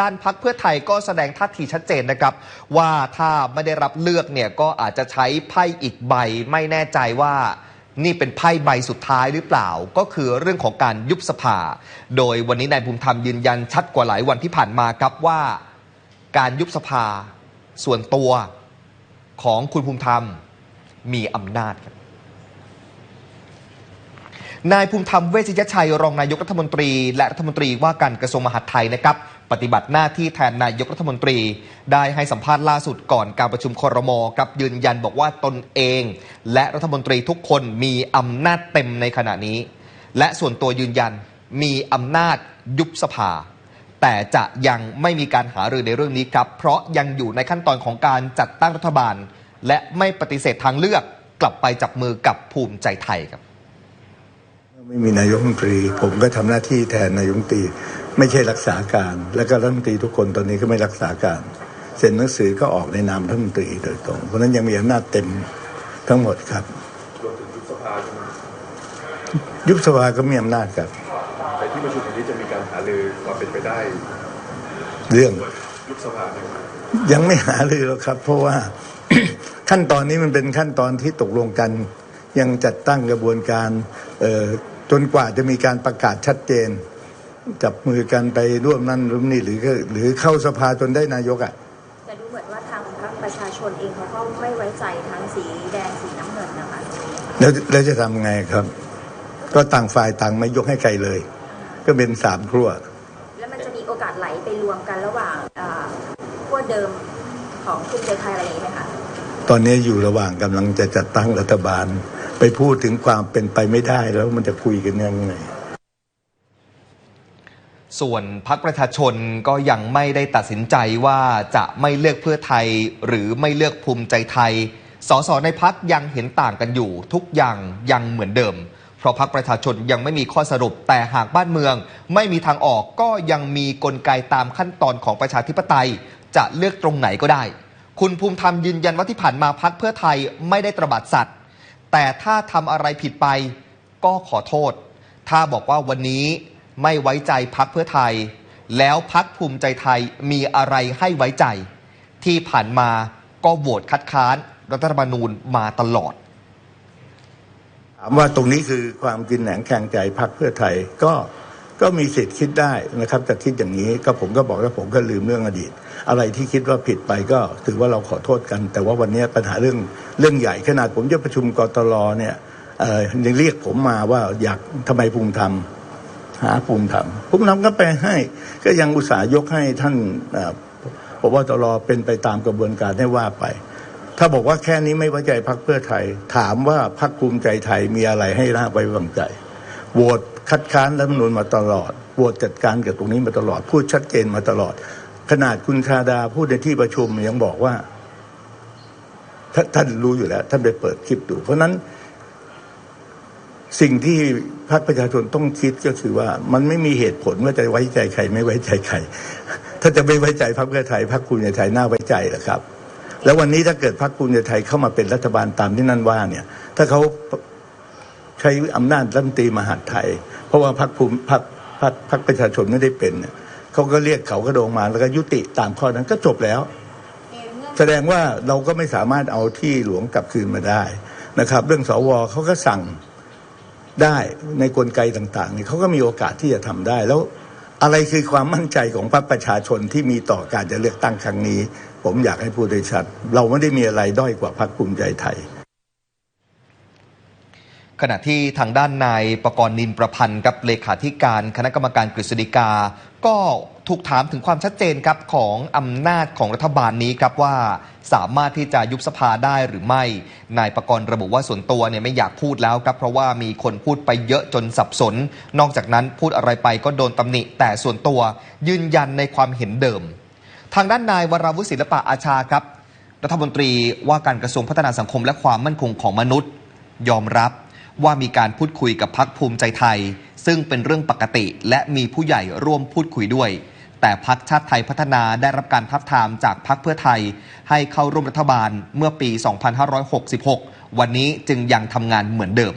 ด้านพักเพื่อไทยก็แสดงท่าทีชัดเจนนะครับ ว่าถ้าไม่ได้รับเลือกเนี่ยก็อาจจะใช้ไพ่อีกใบ ไม่แน่ใจว่านี่เป็นไพ่ใบสุดท้ายหรือเปล่า ก็คือเรื่องของการยุบสภา โดยวันนี้นายภูมิธรรมยืนยันชัดกว่าหลายวันที่ผ่านมาครับว่าการยุบสภาส่วนตัวของคุณภูมิธรรมมีอำนาจครับนายภูมิธรรมเวชยชัยรองนายกรัฐมนตรี และรัฐมนตรีว่าการกระทรวงมหาดไทยนะครับ ปฏิบัติหน้าที่แทนนายกรัฐมนตรี ได้ให้สัมภาษณ์ล่าสุดก่อนการประชุมครมกับยืนยันบอกว่าตนเอง และรัฐมนตรีทุกคนมีอำนาจเต็มในขณะนี้ และส่วนตัวยืนยันมีอำนาจยุบสภา แต่จะยังไม่มีการหารือในเรื่องนี้ครับ เพราะยังอยู่ในขั้นตอนของการจัดตั้งรัฐบาล และไม่ปฏิเสธทางเลือกกลับไปจับมือกับภูมิใจไทยครับไม่มีนายกรัฐมนตรี ผมก็ทำหน้าที่แทนนายกรัฐมนตรี ไม่ใช่รักษาการ แล้วก็รัฐมนตรีทุกคนตอนนี้ก็ไม่รักษาการ เซ็นหนังสือก็ออกในนามรัฐมนตรีโดยตรง เพราะฉะนั้นยังมีอำนาจเต็มทั้งหมดครับรวมถึงยุบสภาใช่ไหมยุบสภาก็มีอำนาจครับแต่ที่ประชุมวันนี้จะมีการหารือความเป็นไปได้ เรื่องยุบสภาไหมครับยังไม่หาเลยหรอกครับ เพราะว่าขั้นตอนนี้มันเป็นขั้นตอนที่ตกลงกัน ยังจัดตั้งกระบวนการเอ่อจนกว่าจะมีการประกาศชัดเจน จับมือกันไปร่วมนั่นร่วมนี่หรือก็หรือเข้าสภาจนได้นายกอะแต่ดูเหมือนว่าทางพรรคประชาชนเองเขาก็ไม่ไว้ใจทั้งสีแดงสีน้ำเงินนะคะแล้วแล้วจะทำไงครับ ก็ต่างฝ่ายต่างไม่ยกให้ใครเลย ก็เป็นสามครัวแล้วมันจะมีโอกาสไหลไปรวมกันระหว่างอ่าขั้วเดิมของภูมิใจไทยอะไรอย่างนี้ไหมคะตอนนี้อยู่ระหว่างกำลังจะจัดตั้งรัฐบาล ไปพูดถึงความเป็นไปไม่ได้แล้วมันจะคุยกันยังไง ส่วนพักประชาชนก็ยังไม่ได้ตัดสินใจว่าจะไม่เลือกเพื่อไทย หรือไม่เลือกภูมิใจไทย สสในพักยังเห็นต่างกันอยู่ ทุกอย่างยังเหมือนเดิม เพราะพักประชาชนยังไม่มีข้อสรุปแต่หากบ้านเมือง ไม่มีทางออกก็ยังมีกลไกตามขั้นตอนของประชาธิปไตย จะเลือกตรงไหนก็ได้ คุณภูมิธรรมยืนยันว่าที่ผ่านมาพักเพื่อไทยไม่ได้ตระบัดสัตว์ แต่ถ้าทำอะไรผิดไปก็ขอโทษ ถ้าบอกว่าวันนี้ ไม่ไว้ใจพักเพื่อไทย แล้วพักภูมิใจไทยมีอะไรให้ไว้ใจ ที่ผ่านมาก็โหวตคัดค้านรัฐธรรมนูญมาตลอดถามว่าตรงนี้คือความกินแหนงแข่งใจพักเพื่อไทยก็ก็มีสิทธิ์คิดได้นะครับแต่คิดอย่างนี้ก็ผมก็บอกว่าผมก็ลืมเรื่องอดีต อะไรที่คิดว่าผิดไปก็ถือว่าเราขอโทษกัน แต่ว่าวันนี้ปัญหาเรื่องเรื่องใหญ่ขนาดผมจะประชุมกตลเนี่ยยังเรียกผมมาว่าอยากทำไมภูมิธรรม หาภูมิธรรมภูมิธรรมก็ไปให้ ก็ยังอุตส่าห์ยกให้ท่านเอ่อพบตรเป็นไปตามกระบวนการให้ว่าไป ถ้าบอกว่าแค่นี้ไม่ไว้ใจพักเพื่อไทย ถามว่าพักภูมิใจไทยมีอะไรให้น่าไว้วางใจโหวตคัดค้านรัฐมนูญมาตลอดโหวตจัดการกับตรงนี้มาตลอด พูดชัดเจนมาตลอด ขนาดคุณชาดาพูดในที่ประชุมยังบอกว่า ท่านท่านรู้อยู่แล้ว ท่านไปเปิดคลิปดู เพราะนั้น สิ่งที่พรรคประชาชนต้องคิดก็คือว่ามันไม่มีเหตุผลว่าจะไว้ใจใครไม่ไว้ใจใคร ถ้าจะไม่ไว้ใจพรรคเพื่อไทยพรรคภูมิใจไทยน่าไว้ใจหรอครับ แล้ววันนี้ถ้าเกิดพรรคภูมิใจไทยเข้ามาเป็นรัฐบาลตามที่นั่นว่าเนี่ย ถ้าเขาใช้อำนาจรัฐมนตรีมหาดไทย เพราะว่าพรรคภูมิพรรคพรรคพรรคประชาชนไม่ได้เป็นเนี่ยเขาก็เรียกเขากระโดงมาแล้วก็ยุติตามข้อนั้นก็จบแล้ว แสดงว่าเราก็ไม่สามารถเอาที่หลวงกลับคืนมาได้นะครับ เรื่องสวเขาก็สั่ง ได้ในกลไกต่างๆนี่เขาก็มีโอกาสที่จะทำได้ แล้วอะไรคือความมั่นใจของพรรคประชาชนที่มีต่อการจะเลือกตั้งครั้งนี้ ผมอยากให้พูดโดยชัด เราไม่ได้มีอะไรด้อยกว่าพรรคภูมิใจไทยขณะที่ทางด้านนายประกรณ์นินประพันธ์กับเลขาธิการคณะกรรมการกฤษฎีกา ก็ ถูกถามถึงความชัดเจนครับของอำนาจของรัฐบาลนี้ครับว่าสามารถที่จะยุบสภาได้หรือไม่ นายประกรณ์ระบุว่าส่วนตัวเนี่ยไม่อยากพูดแล้วครับ เพราะว่ามีคนพูดไปเยอะจนสับสน นอกจากนั้นพูดอะไรไปก็โดนตำหนิ แต่ส่วนตัวยืนยันในความเห็นเดิม ทางด้านนายวราวุฒิศิลปะอาชาครับ รัฐมนตรีว่าการกระทรวงพัฒนาสังคมและความมั่นคงของมนุษย์ ยอมรับว่ามีการพูดคุยกับพักภูมิใจไทย ซึ่งเป็นเรื่องปกติและมีผู้ใหญ่ร่วมพูดคุยด้วย แต่พักชาติไทยพัฒนาได้รับการทับทามจากพักเพื่อไทย ให้เข้าร่วมรัฐบาลเมื่อปี 2566 วันนี้จึงยังทำงานเหมือนเดิม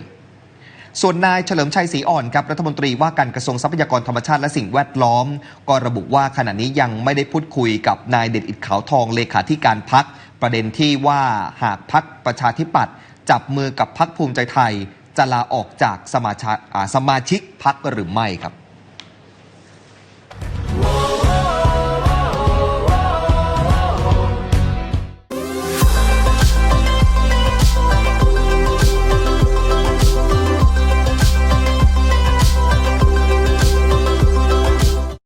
ส่วนนายเฉลิมชัยศรีอ่อนครับรัฐมนตรีว่าการกระทรวงทรัพยากรธรรมชาติและสิ่งแวดล้อม ก็ระบุว่าขณะนี้ยังไม่ได้พูดคุยกับนายเด่นอิดขาวทองเลขาธิการพักประเด็นที่ว่าหากพักประชาธิปัตย์จับมือกับพักภูมิใจไทย จะลาออกจากสมาชาสมาชิกพักหรือไม่ครับ